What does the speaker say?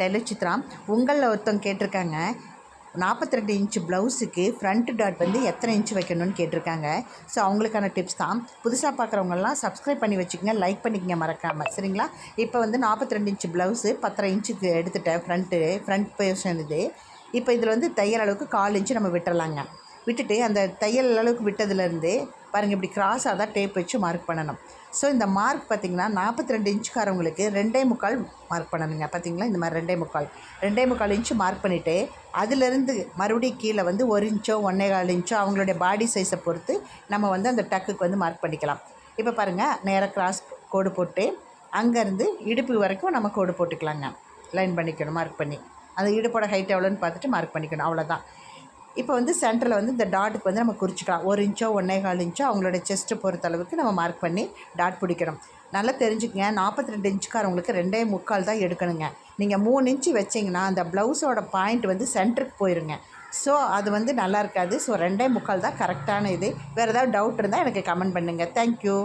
Taylor Chitra உங்களில் ஒருத்தவங்க கேட்டிருக்காங்க. நாற்பத்தி ரெண்டு இன்ச்சு ப்ளவுஸுக்கு ஃப்ரண்ட் டாட் வந்து எத்தனை இன்ச்சு வைக்கணும்னு கேட்டிருக்காங்க. ஸோ அவங்களுக்கான டிப்ஸ் தான். புதுசாக பார்க்குறவங்கலாம் சப்ஸ்கிரைப் பண்ணி வச்சுக்கோங்க. லைக் பண்ணிக்கங்க மறக்காமல் சரிங்களா? இப்போ வந்து நாற்பத்தி ரெண்டு இன்ச்சு ப்ளவுஸு பத்தரை இன்ச்சுக்கு எடுத்துட்டேன் ஃப்ரண்ட்டு ஃப்ரண்ட் போர்ஷன் இது. இப்போ இதில் வந்து தையல் அளவுக்கு கால் இன்ச்சு நம்ம விட்டுறலாங்க. விட்டுட்டு அந்த தையல் அளவுக்கு விட்டதுலேருந்து பாருங்கள் இப்படி கிராஸாக தான் டேப் வச்சு மார்க் பண்ணணும். ஸோ இந்த மார்க் பார்த்திங்கன்னா நாற்பத்தி ரெண்டு இன்ச்சுக்காரவங்களுக்கு ரெண்டே முக்கால் மார்க் பண்ணணுங்க. பார்த்திங்களா இந்த மாதிரி ரெண்டே முக்கால். ரெண்டே முக்கால் இன்ச்சு மார்க் பண்ணிவிட்டு அதுலேருந்து மறுபடியும் கீழே வந்து ஒரு இன்ச்சோ ஒன்றே கால் இன்ச்சோ அவங்களுடைய பாடி சைஸை பொறுத்து நம்ம வந்து அந்த டக்குக்கு வந்து மார்க் பண்ணிக்கலாம். இப்போ பாருங்கள் நேராக கிராஸ் கோடு போட்டு அங்கேருந்து இடுப்பு வரைக்கும் நம்ம கோடு போட்டுக்கலாங்க. லைன் பண்ணிக்கணும் மார்க் பண்ணி. அந்த இடுப்போட ஹைட் எவ்வளோன்னு பார்த்துட்டு மார்க் பண்ணிக்கணும். அவ்வளோதான். இப்போ வந்து சென்டரில் வந்து இந்த டாட்டுக்கு வந்து நம்ம குறிச்சிக்கலாம். ஒரு இன்ச்சோ ஒன்றே கால் இன்ச்சோ அவங்களோட செஸ்ட்டு பொறுத்த அளவுக்கு நம்ம மார்க் பண்ணி டாட் பிடிக்கணும். நல்லா தெரிஞ்சுக்கங்க. நாற்பத்தி ரெண்டு இன்ச்சுக்காரவங்களுக்கு ரெண்டே முக்கால் தான் எடுக்கணுங்க. நீங்கள் மூணு இன்ச்சு வச்சிங்கன்னா அந்த ப்ளவுஸோட பாயிண்ட் வந்து சென்டருக்கு போயிருங்க. ஸோ அது வந்து நல்லா இருக்காது. ஸோ ரெண்டே முக்கால் தான் கரெக்டான இது. வேறு ஏதாவது டவுட் இருந்தால் எனக்கு கமெண்ட் பண்ணுங்கள் தேங்க்யூ